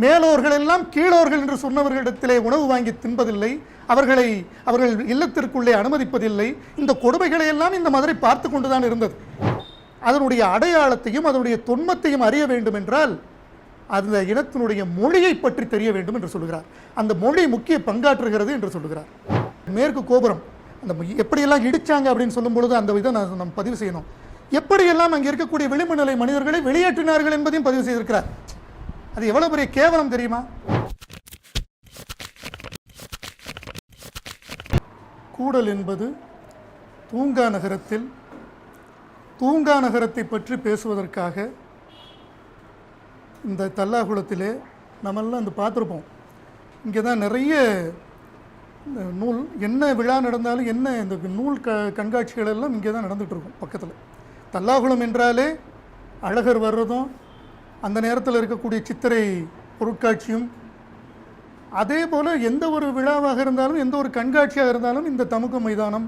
மேலோர்கள் எல்லாம் கீழோர்கள் என்று சொன்னவர்களிடத்திலே உணவு வாங்கி தின்பதில்லை. அவர்களை அவர்கள் இல்லத்திற்குள்ளே அனுமதிப்பதில்லை. இந்த கொடுமைகளை எல்லாம் இந்த மதுரை பார்த்து கொண்டுதான் இருந்தது. அதனுடைய அடையாளத்தையும் அதனுடைய தொன்மத்தையும் அறிய வேண்டும் என்றால் அந்த இனத்தினுடைய மொழியை பற்றி தெரிய வேண்டும் என்று சொல்கிறார். அந்த மொழி முக்கிய பங்காற்றுகிறது என்று சொல்கிறார். மேற்கு கோபுரம் அந்த எப்படியெல்லாம் இடிச்சாங்க அப்படின்னு சொல்லும் பொழுது அந்த இதை நான் நம்ம பதிவு செய்யணும். எப்படியெல்லாம் அங்கே இருக்கக்கூடிய விளிம்பு நிலை மனிதர்களை வெளியேற்றினார்கள் என்பதையும் பதிவு செய்திருக்கிறார். அது எவ்வளவு பெரிய கேவலம் தெரியுமா? கூடல் என்பது தூங்கா நகரத்தில் தூங்கா நகரத்தை பற்றி பேசுவதற்காக இந்த தல்லாகுளத்திலே நம்மெல்லாம் அந்த பார்த்துருப்போம். இங்கே தான் நிறைய நூல் என்ன விழா நடந்தாலும் என்ன இந்த நூல் க கண்காட்சிகள் எல்லாம் இங்கே தான் நடந்துகிட்டு இருக்கும் பக்கத்தில். தல்லாகுளம் என்றாலே அழகர் வர்றதும் அந்த நேரத்தில் இருக்கக்கூடிய சித்திரை பொருட்காட்சியும் அதே போல் எந்த ஒரு விழாவாக இருந்தாலும் எந்த ஒரு கண்காட்சியாக இருந்தாலும் இந்த தமுக மைதானம்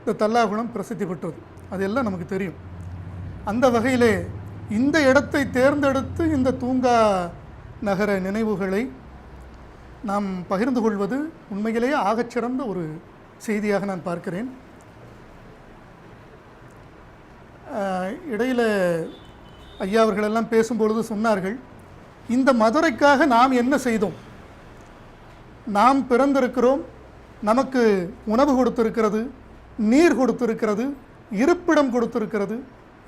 இந்த தல்லாகுளம் பிரசித்தி பெற்றது. அதெல்லாம் நமக்கு தெரியும். அந்த வகையிலே இந்த இடத்தை தேர்ந்தெடுத்து இந்த தூங்கா நகர நினைவுகளை நாம் பகிர்ந்து கொள்வது உண்மையிலேயே ஆகச்சிறந்த ஒரு செய்தியாக நான் பார்க்கிறேன். இடையில் இடையில ஐயா அவர்களெல்லாம் பேசும்பொழுது சொன்னார்கள் இந்த மதுரைக்காக நாம் என்ன செய்தோம்? நாம் பிறந்திருக்கிறோம் நமக்கு உணவு கொடுத்திருக்கிறது நீர் கொடுத்திருக்கிறது இருப்பிடம் கொடுத்திருக்கிறது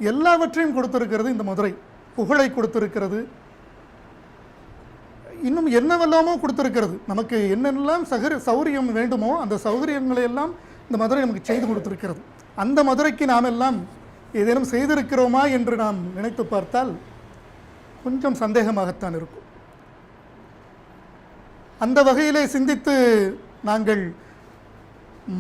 எல்லாவற்றையும் கொடுத்திருக்கிறது இந்த மதுரை. புகழை கொடுத்திருக்கிறது. இன்னும் என்னவெல்லாமோ கொடுத்திருக்கிறது. நமக்கு என்னெல்லாம் சகர் சௌகரியம் வேண்டுமோ அந்த சௌகரியங்களை எல்லாம் இந்த மதுரை நமக்கு செய்து கொடுத்திருக்கிறது. அந்த மதுரைக்கு நாம் எல்லாம் ஏதேனும் செய்திருக்கிறோமா என்று நாம் நினைத்து பார்த்தால் கொஞ்சம் சந்தேகமாகத்தான் இருக்கும். அந்த வகையிலே சிந்தித்து நாங்கள்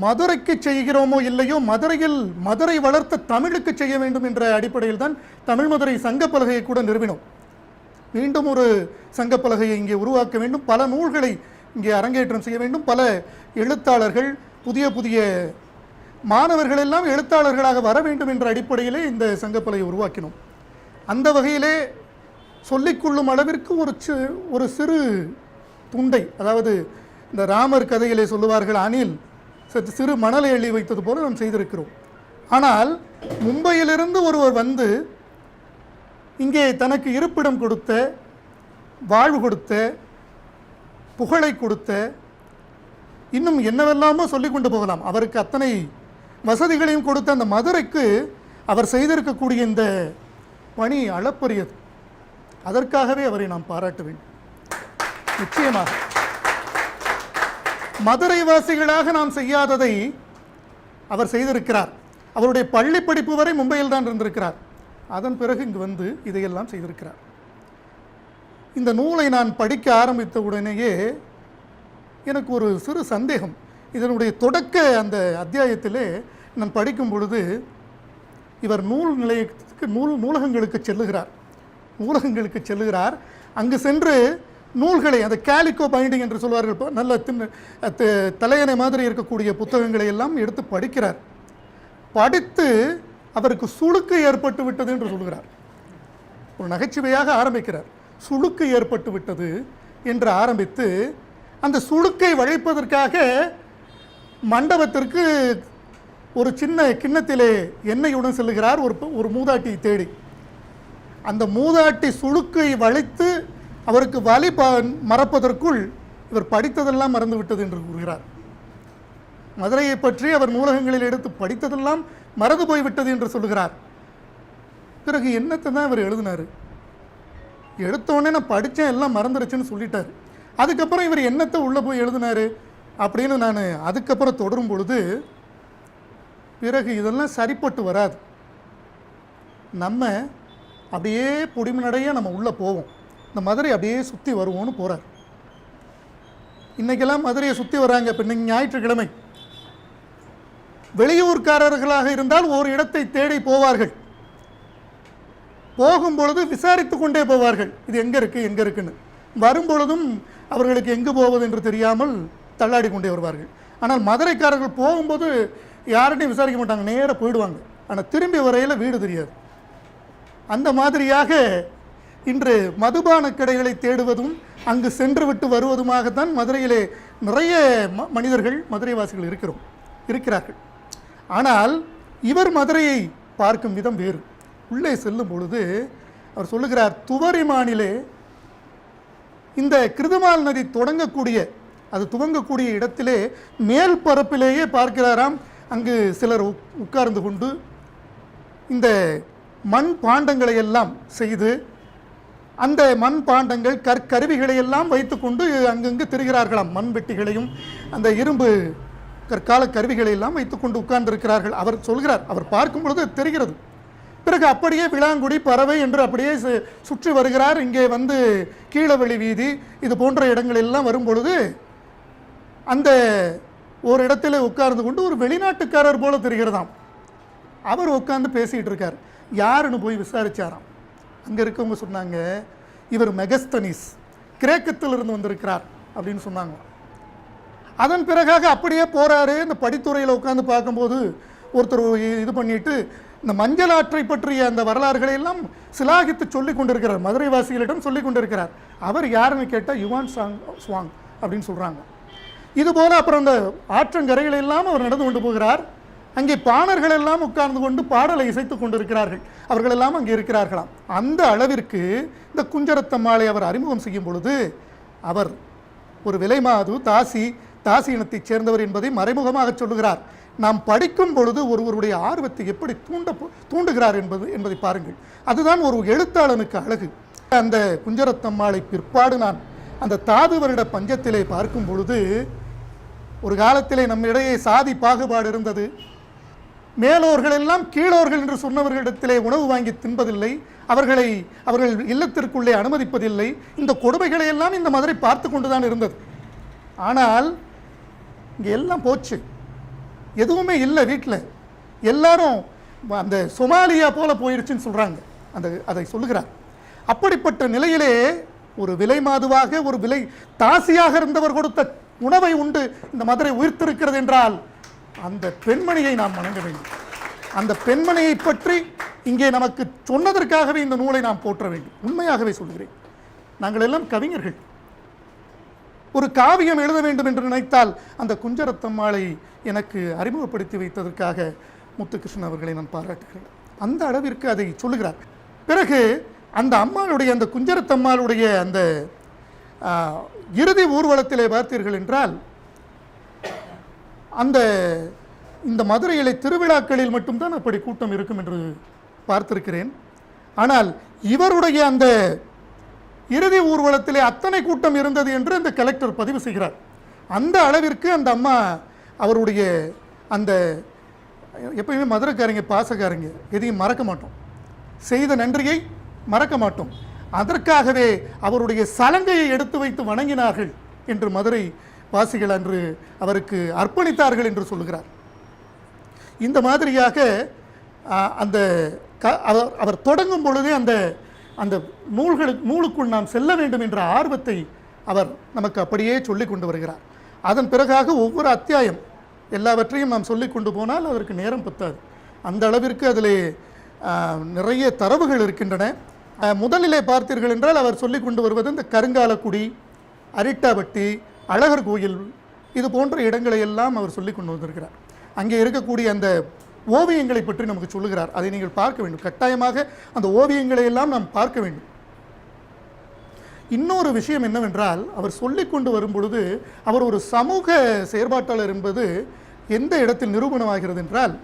மதுரைக்கு செய்கிறோமோ இல்லையோ மதுரையில் மதுரை வளர்த்த தமிழுக்கு செய்ய வேண்டும் என்ற அடிப்படையில் தான் தமிழ் மதுரை சங்கப்பலகையை கூட நிறுவினோம். மீண்டும் ஒரு சங்கப்பலகையை இங்கே உருவாக்க வேண்டும். பல நூல்களை இங்கே அரங்கேற்றம் செய்ய வேண்டும். பல எழுத்தாளர்கள் புதிய புதிய மாணவர்கள் எல்லாம் எழுத்தாளர்களாக வர வேண்டும் என்ற அடிப்படையிலே இந்த சங்கப்பலை உருவாக்கினோம். அந்த வகையிலே சொல்லிக்கொள்ளும் அளவிற்கு ஒரு சி- ஒரு சிறு துண்டை அதாவது இந்த ராமர் கதையிலே சொல்லுவார்கள் அணில் சற்று சிறு மணலை எழுதி வைத்தது போல நாம் செய்திருக்கிறோம். ஆனால் மும்பையிலிருந்து ஒருவர் வந்து இங்கே தனக்கு இருப்பிடம் கொடுத்த வாழ்வு கொடுத்த புகழை கொடுத்த இன்னும் என்னவெல்லாமோ சொல்லிக்கொண்டு போகலாம். அவருக்கு அத்தனை வசதிகளையும் கொடுத்த அந்த மதுரைக்கு அவர் செய்திருக்கக்கூடிய இந்த பணி அளப்பரியது. அதற்காகவே அவரை நாம் பாராட்ட வேண்டும் நிச்சயமாக. மதுரை வாசிகளாக நாம் செய்யாததை அவர் செய்திருக்கிறார். அவருடைய பள்ளி படிப்பு வரை மும்பையில் தான் இருந்திருக்கிறார். அதன் பிறகு இங்கு வந்து இதையெல்லாம் செய்திருக்கிறார். இந்த நூலை நான் படிக்க ஆரம்பித்த உடனேயே எனக்கு ஒரு சிறு சந்தேகம். இதனுடைய தொடக்க அந்த அத்தியாயத்திலே நான் படிக்கும் பொழுது இவர் நூல் நிலையத்துக்கு நூல் நூலகங்களுக்கு செல்லுகிறார். நூலகங்களுக்கு செல்லுகிறார். அங்கு சென்று நூல்களை அந்த கேலிக்கோ பைண்டிங் என்று சொல்வார்கள் இப்போ நல்ல தின்னு த- தலையணை மாதிரி இருக்கக்கூடிய புத்தகங்களை எல்லாம் எடுத்து படிக்கிறார். படித்து அவருக்கு சுளுக்கு ஏற்பட்டு விட்டது என்று சொல்கிறார். ஒரு நகைச்சுவையாக ஆரம்பிக்கிறார். சுளுக்கு ஏற்பட்டு விட்டது என்று ஆரம்பித்து அந்த சுளுக்கை வளைப்பதற்காக மண்டபத்திற்கு ஒரு சின்ன கிண்ணத்திலே எண்ணெயுடன் செல்லுகிறார் ஒரு ஒரு மூதாட்டி தேடி. அந்த மூதாட்டி சுளுக்கை வளைத்து அவருக்கு வலி ப மறப்பதற்குள் இவர் படித்ததெல்லாம் மறந்து விட்டது என்று கூறுகிறார். மதுரையை பற்றி அவர் நூலகங்களில் எடுத்து படித்ததெல்லாம் மறந்து போய்விட்டது என்று சொல்லுகிறார். பிறகு என்னத்தை தான் இவர் எழுதினார்? எடுத்த உடனே நான் படித்தேன் எல்லாம் மறந்துருச்சுன்னு சொல்லிட்டார். அதுக்கப்புறம் இவர் என்னத்தை உள்ளே போய் எழுதினாரு அப்படின்னு நான் அதுக்கப்புறம் தொடரும் பொழுது பிறகு இதெல்லாம் சரிப்பட்டு வராது. நம்ம அப்படியே பொடிமனடைய நம்ம உள்ளே போவோம். இந்த மதுரை அப்படியே சுற்றி வருவோம்னு போகிறார் இன்றைக்கெல்லாம் மதுரையை சுற்றி வராங்க. இப்போ இன்றைக்கி ஞாயிற்றுக்கிழமை. வெளியூர்காரர்களாக இருந்தால் ஒரு இடத்தை தேடி போவார்கள். போகும் பொழுது விசாரித்து கொண்டே போவார்கள். இது எங்கே இருக்குது எங்கே இருக்குன்னு. வரும் பொழுதும் அவர்களுக்கு எங்கு போவது என்று தெரியாமல் தள்ளாடி கொண்டே வருவார்கள். ஆனால் மதுரைக்காரர்கள் போகும்போது யார்கிட்டையும் விசாரிக்க மாட்டாங்க நேராக போயிடுவாங்க. ஆனால் திரும்பி வரையில் வீடு தெரியாது. அந்த மாதிரியாக இன்று மதுபான கடைகளை தேடுவதும் அங்கு சென்று விட்டு வருவதுமாகத்தான் மதுரையிலே நிறைய ம- மனிதர்கள் மதுரைவாசிகள் இருக்கிறோம் இருக்கிறார்கள். ஆனால் இவர் மதுரையை பார்க்கும் விதம் வேறு. உள்ளே செல்லும் பொழுது அவர் சொல்லுகிறார் துவரிமானிலே இந்த கிருதுமால் நதி தொடங்கக்கூடிய அது துவங்கக்கூடிய இடத்திலே மேல் பரப்பிலேயே பார்க்கிறாராம். அங்கு சிலர் உக்- உட்கார்ந்து கொண்டு இந்த மண் பாண்டங்களை எல்லாம் செய்து அந்த மண் பாண்டங்கள் கற்கருவிகளை எல்லாம் வைத்துக்கொண்டு அங்கங்கு திரிகிறார்களாம். மண்வெட்டிகளையும் அந்த இரும்பு கற்கால கருவிகளை எல்லாம் வைத்துக்கொண்டு உட்கார்ந்திருக்கிறார்கள். அவர் சொல்கிறார் அவர் பார்க்கும் பொழுது தெரிகிறது. பிறகு அப்படியே விளாங்குடி பறவை என்று அப்படியே சு- சுற்றி வருகிறார். இங்கே வந்து கீழவெளி வீதி இது போன்ற இடங்கள் எல்லாம் வரும் பொழுது அந்த ஒரு இடத்துல உட்கார்ந்து கொண்டு ஒரு வெளிநாட்டுக்காரர் போல தெரிகிறதாம். அவர் உட்காந்து பேசிகிட்டு இருக்கார். யாருன்னு போய் விசாரிச்சாராம். அங்கே இருக்கவங்க சொன்னாங்க இவர் மெகஸ்தனிஸ் கிரேக்கத்திலிருந்து வந்திருக்கிறார் அப்படின்னு சொன்னாங்க. அதன் பிறகாக அப்படியே போகிறாரு இந்த படித்துறையில் உட்காந்து பார்க்கும்போது ஒருத்தர் இது பண்ணிட்டு இந்த மஞ்சள் ஆற்றை பற்றிய அந்த வரலாறுகளை எல்லாம் சிலாகித்து சொல்லிக் கொண்டிருக்கிறார். மதுரை வாசிகளிடம் சொல்லிக் கொண்டிருக்கிறார். அவர் யாருன்னு கேட்டால் யுவான் சாங் சுவாங் அப்படின்னு சொல்கிறாங்க இதுபோல் அப்புறம் இந்த ஆற்றங்கரைகள் எல்லாம் அவர் நடந்து கொண்டு போகிறார். அங்கே பாணர்கள் எல்லாம் உட்கார்ந்து கொண்டு பாடலை இசைத்துக் கொண்டிருக்கிறார்கள். அவர்கள் எல்லாம் அங்கே இருக்கிறார்களாம். அந்த அளவிற்கு இந்த குஞ்சரத்தம்மாளை அவர் அறிமுகம் செய்யும் பொழுது அவர் ஒரு விலைமாது தாசி தாசி இனத்தைச் சேர்ந்தவர் என்பதை மறைமுகமாக சொல்லுகிறார். நாம் படிக்கும் பொழுது ஒருவருடைய ஆர்வத்தை எப்படி தூண்ட தூண்டுகிறார் என்பது என்பதை பாருங்கள். அதுதான் ஒரு எழுத்தாளனுக்கு அழகு. அந்த குஞ்சரத்தம்மாளை பிற்பாடு நான் அந்த தாது வருட பஞ்சத்திலே பார்க்கும் பொழுது ஒரு காலத்திலே நம்மிடையே சாதி பாகுபாடு இருந்தது. மேலோர்கள் எல்லாம் கீழோர்கள் என்று சொன்னவர்களிடத்திலே உணவு வாங்கி தின்பதில்லை. அவர்களை அவர்கள் இல்லத்திற்குள்ளே அனுமதிப்பதில்லை. இந்த கொடுமைகளை எல்லாம் இந்த மதுரை பார்த்து கொண்டுதான் இருந்தது. ஆனால் இங்கே எல்லாம் போச்சு. எதுவுமே இல்லை வீட்டில் எல்லாரும் அந்த சொமாலியா போல போயிடுச்சுன்னு சொல்கிறாங்க அந்த அதை சொல்லுகிறார். அப்படிப்பட்ட நிலையிலே ஒரு விலை மாதுவாக ஒரு விலை தாசியாக இருந்தவர் கொடுத்த உணவை உண்டு. இந்த மதுரை உயிர்த்திருக்கிறது என்றால் அந்த பெண்மணியை நாம் வணங்க வேண்டும். அந்த பெண்மணியை பற்றி இங்கே நமக்கு சொன்னதற்காகவே இந்த நூலை நாம் போற்ற வேண்டும். உண்மையாகவே சொல்கிறேன். நாங்கள் எல்லாம் கவிஞர்கள். ஒரு காவியம் எழுத வேண்டும் என்று நினைத்தால் அந்த குஞ்சரத்தம்மாளை எனக்கு அறிமுகப்படுத்தி வைத்ததற்காக முத்துகிருஷ்ணன் அவர்களை நான் பாராட்டுகிறேன். அந்த அளவிற்கு அதை சொல்லுகிறார். பிறகு அந்த அம்மாளுடைய அந்த குஞ்சரத்தம்மாளுடைய அந்த இறுதி ஊர்வலத்திலே பார்த்தீர்கள் என்றால் அந்த இந்த மதுரையிலே திருவிழாக்களில் மட்டும்தான் அப்படி கூட்டம் இருக்கும் என்று பார்த்திருக்கிறேன். ஆனால் இவருடைய அந்த இறுதி ஊர்வலத்திலே அத்தனை கூட்டம் இருந்தது என்று அந்த கலெக்டர் பதிவு செய்கிறார். அந்த அளவிற்கு அந்த அம்மா அவருடைய அந்த எப்பயுமே மதுரைக்காரங்க பாசக்காரங்க எதையும் மறக்க மாட்டோம். செய்த நன்றியை மறக்க மாட்டோம். அதற்காகவே அவருடைய சலங்கையை எடுத்து வைத்து வணங்கினார்கள் என்று மதுரை வாசிகள் அன்று அவருக்கு அர்ப்பணித்தார்கள் என்று சொல்லுகிறார். இந்த மாதிரியாக அந்த க அவர் அவர் தொடங்கும் பொழுதே அந்த அந்த நூல்களுக்கு நூலுக்குள் நாம் செல்ல வேண்டும் என்ற ஆர்வத்தை அவர் நமக்கு அப்படியே சொல்லிக் கொண்டு வருகிறார். அதன் பிறகாக ஒவ்வொரு அத்தியாயம் எல்லாவற்றையும் நாம் சொல்லிக் கொண்டு போனால் அதற்கு நேரம் பத்தாது. அந்த அளவிற்கு அதில் நிறைய தரவுகள் இருக்கின்றன. முதலிலே பார்த்தீர்கள் என்றால் அவர் சொல்லி கொண்டு வருவது இந்த கருங்காலக்குடி அரிட்டாபட்டி அழகர் கோயில் இது போன்ற இடங்களை எல்லாம் அவர் சொல்லி கொண்டு வந்திருக்கிறார். அங்கே இருக்கக்கூடிய அந்த ஓவியங்களை பற்றி நமக்கு சொல்லுகிறார். அதை நீங்கள் பார்க்க வேண்டும். கட்டாயமாக அந்த ஓவியங்களை எல்லாம் நாம் பார்க்க வேண்டும். இன்னொரு விஷயம் என்னவென்றால் அவர் சொல்லிக் கொண்டு வரும் பொழுது அவர் ஒரு சமூக செயற்பாட்டாளர் என்பது எந்த இடத்தில் நிரூபணமாகிறது என்றால்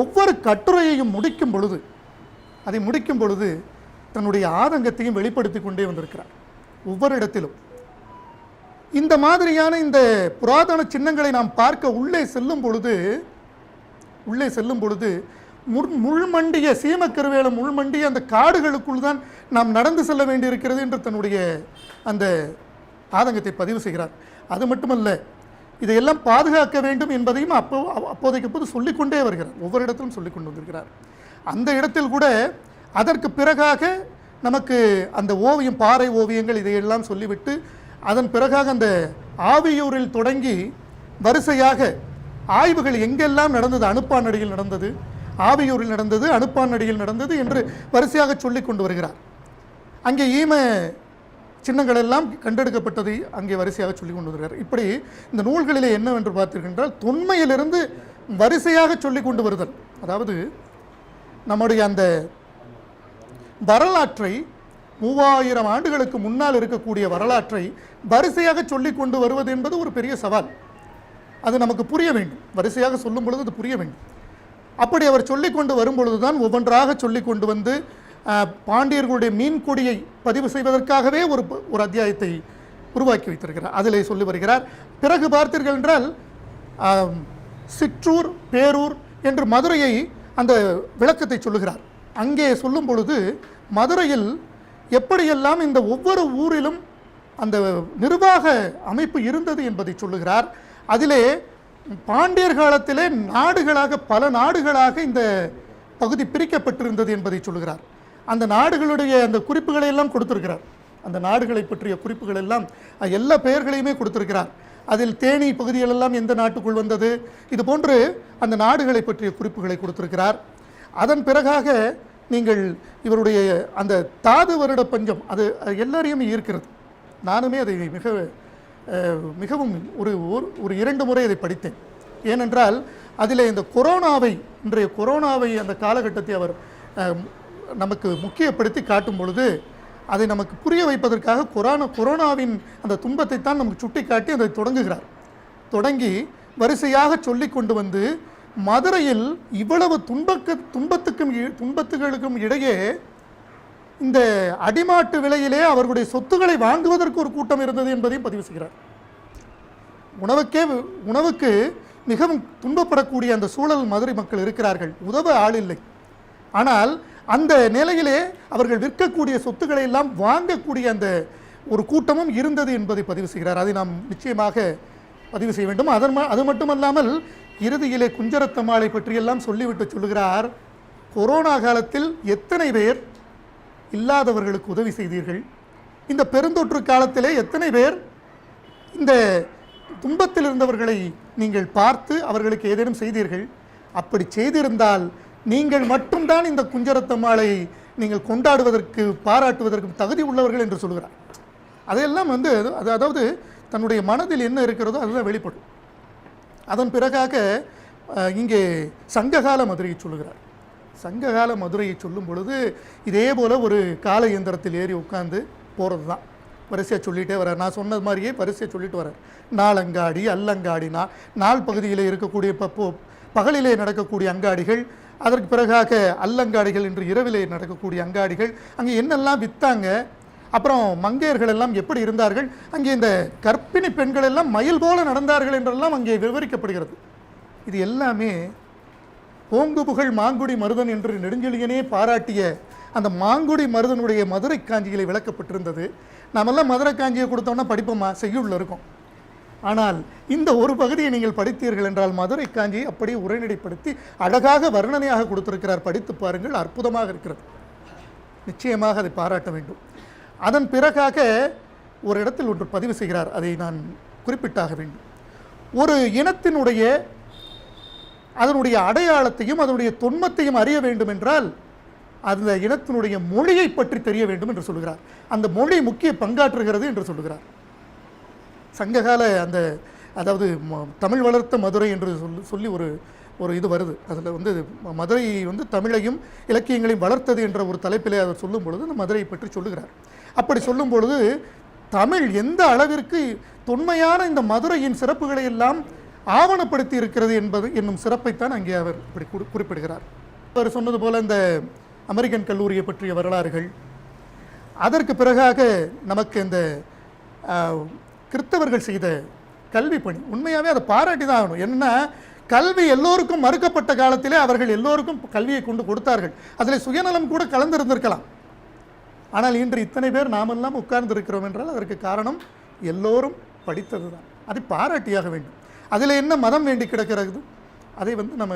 ஒவ்வொரு கட்டுரையையும் முடிக்கும் பொழுது அதை முடிக்கும் பொழுது தன்னுடைய ஆதங்கத்தையும் வெளிப்படுத்தி கொண்டே வந்திருக்கிறார். ஒவ்வொரு இடத்திலும். இந்த மாதிரியான இந்த புராதன சின்னங்களை நாம் பார்க்க உள்ளே செல்லும் பொழுது உள்ளே செல்லும் பொழுது முன் முள்மண்டிய சீமக்கருவேல முள்மண்டிய அந்த காடுகளுக்குள் தான் நாம் நடந்து செல்ல வேண்டியிருக்கிறது என்று தன்னுடைய அந்த ஆதங்கத்தை பதிவு செய்கிறார். அது மட்டுமல்ல இதையெல்லாம் பாதுகாக்க வேண்டும் என்பதையும் அப்போ அப்போதைக்கு அப்போது சொல்லிக்கொண்டே வருகிறார். ஒவ்வொரு இடத்திலும் சொல்லிக் கொண்டு வந்திருக்கிறார். அந்த இடத்தில் கூட அதற்கு பிறகாக நமக்கு அந்த ஓவியம் பாறை ஓவியங்கள் இதையெல்லாம் சொல்லிவிட்டு அதன் பிறகாக அந்த ஆவியூரில் தொடங்கி வரிசையாக ஆய்வுகள் எங்கெல்லாம் நடந்தது அனுப்பானடியில் நடந்தது ஆவியூரில் நடந்தது அனுப்பானடியில் நடந்தது என்று வரிசையாக சொல்லி கொண்டு வருகிறார். அங்கே ஈம சின்னங்கள் எல்லாம் கண்டெடுக்கப்பட்டதை அங்கே வரிசையாக சொல்லி கொண்டு வருகிறார். இப்படி இந்த நூல்களிலே என்னவென்று பார்த்தீர்கள் தொன்மையிலிருந்து வரிசையாக சொல்லி கொண்டு வருதல். அதாவது நம்முடைய அந்த வரலாற்றை மூவாயிரம் ஆண்டுகளுக்கு முன்னால் இருக்கக்கூடிய வரலாற்றை வரிசையாக சொல்லி கொண்டு வருவது என்பது ஒரு பெரிய சவால். அது நமக்கு புரிய வேண்டும். வரிசையாக சொல்லும் பொழுது அது புரிய வேண்டும். அப்படி அவர் சொல்லி கொண்டு வரும்பொழுது தான் ஒவ்வொன்றாக சொல்லி கொண்டு வந்து பாண்டியர்களுடைய மீன்கொடியை பதிவு செய்வதற்காகவே ஒரு ஒரு அத்தியாயத்தை உருவாக்கி வைத்திருக்கிறார். அதிலே சொல்லி வருகிறார் பிறகு பார்த்தீர்கள் என்றால் சிற்றூர் பேரூர் என்று மதுரையை அந்த விளக்கத்தை சொல்லுகிறார். அங்கே சொல்லும் பொழுது மதுரையில் எப்படியெல்லாம் இந்த ஒவ்வொரு ஊரிலும் அந்த நிர்வாக அமைப்பு இருந்தது என்பதை சொல்லுகிறார். அதிலே பாண்டியர் காலத்திலே நாடுகளாக பல நாடுகளாக இந்த பகுதி பிரிக்கப்பட்டிருந்தது என்பதை சொல்லுகிறார். அந்த நாடுகளுடைய அந்த குறிப்புகளை எல்லாம் கொடுத்திருக்கிறார். அந்த நாடுகளை பற்றிய குறிப்புகள் எல்லாம் எல்லா பெயர்களையுமே கொடுத்திருக்கிறார். அதில் தேனி பகுதிகள் எல்லாம் எந்த நாட்டுக்குள் வந்தது? இது போன்று அந்த நாடுகளை பற்றிய குறிப்புகளை கொடுத்திருக்கிறார். அதன் பிறகாக நீங்கள் இவருடைய அந்த தாது வருட பஞ்சம் அது அது எல்லாரையும் ஈர்க்கிறது. நானுமே அதை மிக மிகவும் ஒரு ஒரு- ஒரு இரண்டு முறை அதை படித்தேன். ஏனென்றால் அதில் இந்த கொரோனாவை இன்றைய கொரோனாவை அந்த காலகட்டத்தை அவர் நமக்கு முக்கியப்படுத்தி காட்டும் பொழுது அதை நமக்கு புரிய வைப்பதற்காக கொரோனா கொரோனாவின் அந்த துன்பத்தை தான் நமக்கு சுட்டிக்காட்டி அதை தொடங்குகிறார். தொடங்கி வரிசையாக சொல்லி கொண்டு வந்து மதுரையில் இவ்வளவு துன்பக்கு துன்பத்துக்கும் இ- துன்பத்துகளுக்கும் இடையே இந்த அடிமாட்டு விலையிலே அவர்களுடைய சொத்துக்களை வாங்குவதற்கு ஒரு கூட்டம் இருந்தது என்பதையும் பதிவு செய்கிறார். உணவுக்கே உணவுக்கு மிகவும் துன்பப்படக்கூடிய அந்த சூழல் மதுரை மக்கள் இருக்கிறார்கள். உதவ ஆள் இல்லை. ஆனால் அந்த நிலையிலே அவர்கள் விற்கக்கூடிய சொத்துக்களை எல்லாம் வாங்கக்கூடிய அந்த ஒரு கூட்டமும் இருந்தது என்பதை பதிவு செய்கிறார். அதை நாம் நிச்சயமாக பதிவு செய்ய வேண்டும். அதன் அது மட்டுமல்லாமல் இறுதியிலே குஞ்சரத்தம்மாளை பற்றியெல்லாம் சொல்லிவிட்டு சொல்கிறார் கொரோனா காலத்தில் எத்தனை பேர் இல்லாதவர்களுக்கு உதவி செய்தீர்கள்? இந்த பெருந்தொற்று காலத்திலே எத்தனை பேர் இந்த துன்பத்தில் இருந்தவர்களை நீங்கள் பார்த்து அவர்களுக்கு ஏதேனும் செய்தீர்கள்? அப்படி செய்திருந்தால் நீங்கள் மட்டும்தான் இந்த குஞ்சரத்தம்மாளை நீங்கள் கொண்டாடுவதற்கு பாராட்டுவதற்கு தகுதி உள்ளவர்கள் என்று சொல்கிறார். அதையெல்லாம் வந்து அது அதாவது தன்னுடைய மனதில் என்ன இருக்கிறதோ அதுதான் வெளிப்படும். அதன் பிறகாக இங்கே சங்ககால மதுரையை சொல்லுகிறார். சங்ககால மதுரையை சொல்லும் பொழுது இதே போல் ஒரு கால இயந்திரத்தில் ஏறி உட்காந்து போகிறது தான் வரிசையாக சொல்லிகிட்டே வர்றார். நான் சொன்னது மாதிரியே வரிசையாக சொல்லிட்டு வர்றார். நாளங்காடி அல்லங்காடினா நாள் பகுதியில் இருக்கக்கூடிய பப்போ பகலிலே நடக்கக்கூடிய அங்காடிகள் அதற்கு பிறகாக அல்லங்காடிகள் என்று இரவிலே நடக்கக்கூடிய அங்காடிகள் அங்கே என்னெல்லாம் விற்றாங்க அப்புறம் மங்கையர்கள் எல்லாம் எப்படி இருந்தார்கள்? அங்கே இந்த கர்ப்பிணி பெண்கள் எல்லாம் மயில் போல நடந்தார்கள் என்றெல்லாம் அங்கே விவரிக்கப்படுகிறது. இது எல்லாமே ஓங்கு புகழ் மாங்குடி மருதன் என்று நெடுஞ்செழியனே பாராட்டிய அந்த மாங்குடி மருதனுடைய மதுரை காஞ்சிகளை விளக்கப்பட்டிருந்தது. நாமெல்லாம் மதுரை காஞ்சியை கொடுத்தோன்னா படிப்போமா? செய்யுள்ள இருக்கும். ஆனால் இந்த ஒரு பகுதியை நீங்கள் படித்தீர்கள் என்றால் மதுரை காஞ்சியை அப்படியே உரைநடைப்படுத்தி அழகாக வர்ணனையாக கொடுத்திருக்கிறார். படித்து பாருங்கள் அற்புதமாக இருக்கிறது. நிச்சயமாக அதை பாராட்ட வேண்டும். அதன் பிறகாக ஒரு இடத்தில் ஒன்று பதிவு செய்கிறார். அதை நான் குறிப்பிட்டாக வேண்டும். ஒரு இனத்தினுடைய அதனுடைய அடையாளத்தையும் அதனுடைய தொன்மத்தையும் அறிய வேண்டும் என்றால் அந்த இனத்தினுடைய மொழியை பற்றி தெரிய வேண்டும் என்று சொல்கிறார். அந்த மொழி முக்கிய பங்காற்றுகிறது என்று சொல்கிறார். சங்ககால அந்த அதாவது தமிழ் வளர்த்த மதுரை என்று சொல்லி சொல்லி ஒரு ஒரு இது வருது. அதில் வந்து மதுரை வந்து தமிழையும் இலக்கியங்களையும் வளர்த்தது என்ற ஒரு தலைப்பிலே அவர் சொல்லும் பொழுது அந்த மதுரையை பற்றி சொல்லுகிறார். அப்படி சொல்லும் பொழுது தமிழ் எந்த அளவிற்கு தொன்மையான இந்த மதுரையின் சிறப்புகளை எல்லாம் ஆவணப்படுத்தி இருக்கிறது என்பது என்னும் சிறப்பைத்தான் அங்கே அவர் இப்படி குறிப்பிடுகிறார். அவர் சொன்னது போல இந்த அமெரிக்கன் கல்லூரியை பற்றிய வரலாறுகள். அதற்கு பிறகாக நமக்கு இந்த கிறித்தவர்கள் செய்த கல்வி பணி. உண்மையாகவே அதை பாராட்டி தான் ஆகணும். என்னென்னா கல்வி எல்லோருக்கும் மறுக்கப்பட்ட காலத்திலே அவர்கள் எல்லோருக்கும் கல்வியை கொண்டு கொடுத்தார்கள். அதில் சுயநலம் கூட கலந்திருந்திருக்கலாம். ஆனால் இன்று இத்தனை பேர் நாமெல்லாம் உட்கார்ந்திருக்கிறோம் என்றால் அதற்கு காரணம் எல்லோரும் படித்தது தான் அதை பாராட்டியாக வேண்டும். அதில் என்ன மதம் வேண்டி கிடக்கிறது? அதை வந்து நம்ம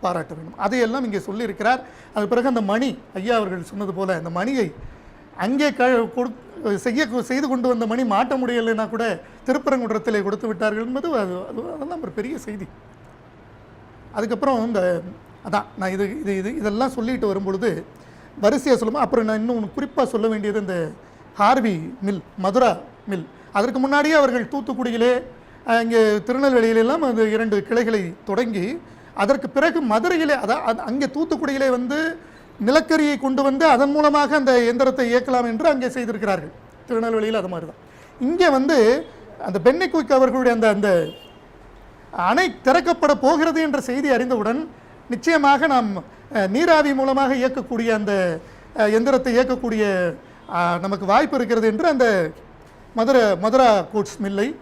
பாராட்ட வேண்டும். அதையெல்லாம் இங்கே சொல்லியிருக்கிறார். அது பிறகு அந்த மணி ஐயா அவர்கள் சொன்னது போல அந்த மணியை அங்கே க கொடு செய்ய செய்து கொண்டு வந்த மணி மாட்ட முடியலைன்னா கூட திருப்பரங்குன்றத்திலே கொடுத்து விட்டார்கள் என்பது அது அது- அதெல்லாம் ஒரு பெரிய செய்தி. அதுக்கப்புறம் இந்த அதான் நான் இது இது இது இதெல்லாம் சொல்லிட்டு வரும்பொழுது வரிசையாக சொல்லுமா? அப்புறம் நான் இன்னும் குறிப்பாக சொல்ல வேண்டியது இந்த ஹார்வி மில் மதுரா மில். அதற்கு முன்னாடியே அவர்கள் தூத்துக்குடியிலே இங்கே திருநெல்வேலியிலெல்லாம் அந்த இரண்டு கிளைகளை தொடங்கி அதற்கு பிறகு மதுரையிலே அதான் அது- அங்கே தூத்துக்குடியிலே வந்து நிலக்கரியை கொண்டு வந்து அதன் மூலமாக அந்த எந்திரத்தை இயக்கலாம் என்று அங்கே செய்திருக்கிறார்கள். திருநெல்வேலியில் அது மாதிரி தான் இங்கே வந்து அந்த பென்னி குயிக் அவர்களுடைய அந்த அந்த அணை திறக்கப்பட போகிறது என்ற செய்தி அறிந்தவுடன் நிச்சயமாக நாம் நீராவி மூலமாக இயக்கக்கூடிய அந்த எந்திரத்தை இயக்கக்கூடிய நமக்கு வாய்ப்பு இருக்கிறது என்று அந்த மதுரை மதுரா கோட்ஸ் மில்லை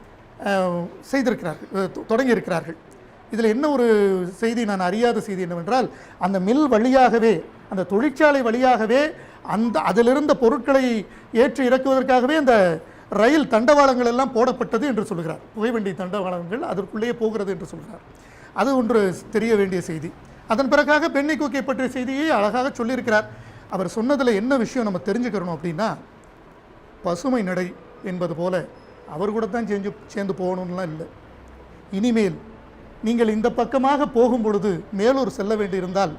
செய்திருக்கிறார்கள் தொ- தொடங்கியிருக்கிறார்கள். இதில் என்ன ஒரு செய்தி நான் அறியாத செய்தி என்னவென்றால் அந்த மில் வழியாகவே அந்த தொழிற்சாலை வழியாகவே அந்த அதிலிருந்த பொருட்களை ஏற்றி இறக்குவதற்காகவே அந்த ரயில் தண்டவாளங்கள் எல்லாம் போடப்பட்டது என்று சொல்கிறார். புகைவண்டி தண்டவாளங்கள் அதற்குள்ளேயே போகிறது என்று சொல்கிறார். அது ஒன்று தெரிய வேண்டிய செய்தி. அதன் பிறகாக பெண்ணை கூக்கை பற்றிய செய்தியை அழகாக சொல்லியிருக்கிறார். அவர் சொன்னதில் என்ன விஷயம் நம்ம தெரிஞ்சுக்கிறணும் அப்படின்னா பசுமை நடை என்பது போல அவர் கூட தான் சேர்ந்து சேர்ந்து போகணும்லாம் இல்லை. இனிமேல் நீங்கள் இந்த பக்கமாக போகும் பொழுது மேலூர் செல்ல வேண்டியிருந்தால்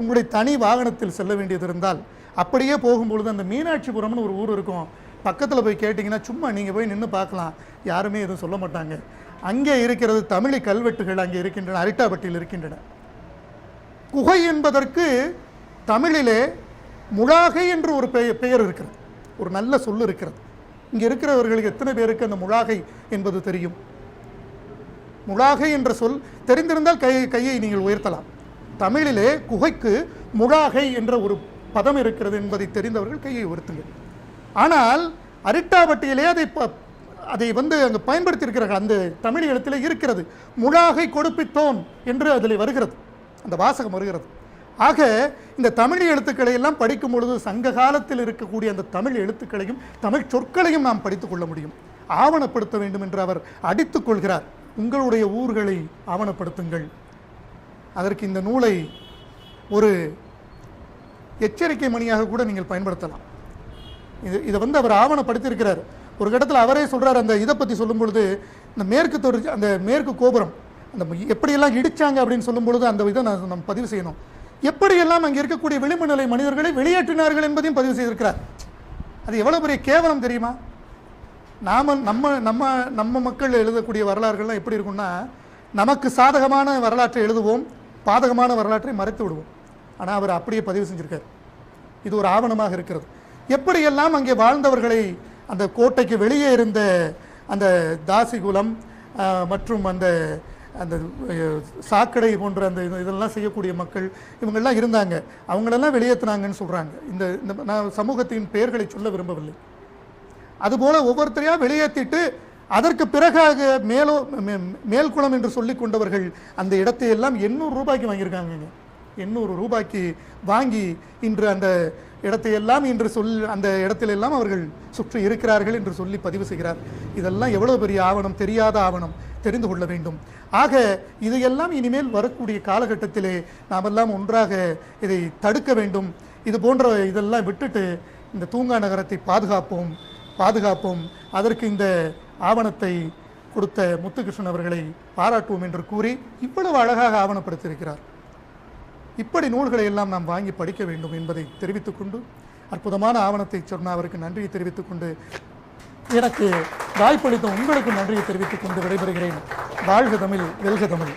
உங்களுடைய தனி வாகனத்தில் செல்ல வேண்டியது இருந்தால் அப்படியே போகும்பொழுது அந்த மீனாட்சிபுரம்னு ஒரு ஊர் இருக்கும். பக்கத்தில் போய் கேட்டிங்கன்னா சும்மா நீங்கள் போய் நின்று பார்க்கலாம். யாருமே எதுவும் சொல்ல மாட்டாங்க. அங்கே இருக்கிறது தமிழி கல்வெட்டுகள் அங்கே இருக்கின்றன அரிட்டாபட்டியில் இருக்கின்றன. குகை என்பதற்கு தமிழிலே முழாகை என்று ஒரு பெயர் பெயர் இருக்கிறது. ஒரு நல்ல சொல் இருக்கிறது. இங்கே இருக்கிறவர்களுக்கு எத்தனை பேருக்கு அந்த முழாகை என்பது தெரியும்? முழாகை என்ற சொல் தெரிந்திருந்தால் கை கையை நீங்கள் உயர்த்தலாம். தமிழிலே குகைக்கு முழாகை என்ற ஒரு பதம் இருக்கிறது என்பதை தெரிந்தவர்கள் கையை உயர்த்துங்கள். ஆனால் அரிட்டாபட்டியிலே அதை ப- அதை வந்து அங்கே பயன்படுத்தியிருக்கிறார்கள். அந்த தமிழ் எழுத்திலே இருக்கிறது. முழாகை கொடுப்பித்தோன் என்று அதில் வருகிறது. அந்த வாசகம் வருகிறது. ஆக இந்த தமிழ் எழுத்துக்களை எல்லாம் படிக்கும் பொழுது சங்க காலத்தில் இருக்கக்கூடிய அந்த தமிழ் எழுத்துக்களையும் தமிழ் சொற்களையும் நாம் படித்துக்கொள்ள முடியும். ஆவணப்படுத்த வேண்டும் என்று அவர் அடித்துக் கொள்கிறார். உங்களுடைய ஊர்களை ஆவணப்படுத்துங்கள். அதற்கு இந்த நூலை ஒரு எச்சரிக்கை மணியாக கூட நீங்கள் பயன்படுத்தலாம். இது இதை வந்து அவர் ஆவணப்படுத்தியிருக்கிறார். ஒரு கட்டத்தில் அவரே சொல்கிறார் அந்த இதை பற்றி சொல்லும் பொழுது இந்த மேற்கு தொடர்ச்சி அந்த மேற்கு கோபுரம் அந்த எப்படியெல்லாம் இடித்தாங்க அப்படின்னு சொல்லும் பொழுது அந்த இதை நான் நம்ம பதிவு செய்யணும். எப்படியெல்லாம் அங்கே இருக்கக்கூடிய விளிம்பு நிலை மனிதர்களை வெளியேற்றினார்கள் என்பதையும் பதிவு செய்திருக்கிறார். அது எவ்வளோ பெரிய கேவலம் தெரியுமா? நாம நம்ம நம்ம நம்ம மக்கள் எழுதக்கூடிய வரலாறுகள்லாம் எப்படி இருக்கும்னா நமக்கு சாதகமான வரலாற்றை எழுதுவோம் பாதகமான வரலாற்றை மறைத்து விடுவோம். ஆனால் அவர் அப்படியே பதிவு செஞ்சுருக்கார். இது ஒரு ஆவணமாக இருக்கிறது. எப்படியெல்லாம் அங்கே வாழ்ந்தவர்களை அந்த கோட்டைக்கு வெளியே இருந்த அந்த தாசிகுலம் குலம் மற்றும் அந்த அந்த சாக்கடை போன்ற அந்த இது- இதெல்லாம் செய்யக்கூடிய மக்கள் இவங்கெல்லாம் இருந்தாங்க. அவங்களெல்லாம் வெளியேற்றினாங்கன்னு சொல்கிறாங்க இந்த இந்த நான் சமூகத்தின் பெயர்களை சொல்ல விரும்பவில்லை. அதுபோல் ஒவ்வொருத்தரையாக வெளியேற்றிட்டு அதற்கு பிறகாக மேலோ மே- மேல்குளம் என்று சொல்லி கொண்டவர்கள் அந்த இடத்தை எல்லாம் எண்ணூறு ரூபாய்க்கு வாங்கியிருக்காங்கங்க. எண்ணூறு ரூபாய்க்கு வாங்கி இன்று அந்த இடத்தை எல்லாம் இன்று சொல் அந்த இடத்திலெல்லாம் அவர்கள் சுற்றி இருக்கிறார்கள் என்று சொல்லி பதிவு செய்கிறார். இதெல்லாம் எவ்வளோ பெரிய ஆவணம் தெரியாத ஆவணம். தெரிந்து கொள்ள வேண்டும். ஆக இதையெல்லாம் இனிமேல் வரக்கூடிய காலகட்டத்திலே நாமெல்லாம் ஒன்றாக இதை தடுக்க வேண்டும். இது போன்ற இதெல்லாம் விட்டுட்டு இந்த தூங்கா நகரத்தை பாதுகாப்போம் பாதுகாப்போம். அதற்கு இந்த ஆவணத்தை கொடுத்த முத்துகிருஷ்ணன் அவர்களை பாராட்டுவோம் என்று கூறி இவ்வளவு அழகாக ஆவணப்படுத்தியிருக்கிறார். இப்படி நூல்களை எல்லாம் நாம் வாங்கி படிக்க வேண்டும் என்பதை தெரிவித்துக்கொண்டு அற்புதமான ஆவணத்தை சொன்ன அவருக்கு நன்றியை தெரிவித்துக்கொண்டு எனக்கு வாய்ப்பளித்த உங்களுக்கு நன்றியை தெரிவித்துக் கொண்டு விடைபெறுகிறேன். வாழ்க தமிழ் வெல்க தமிழ்.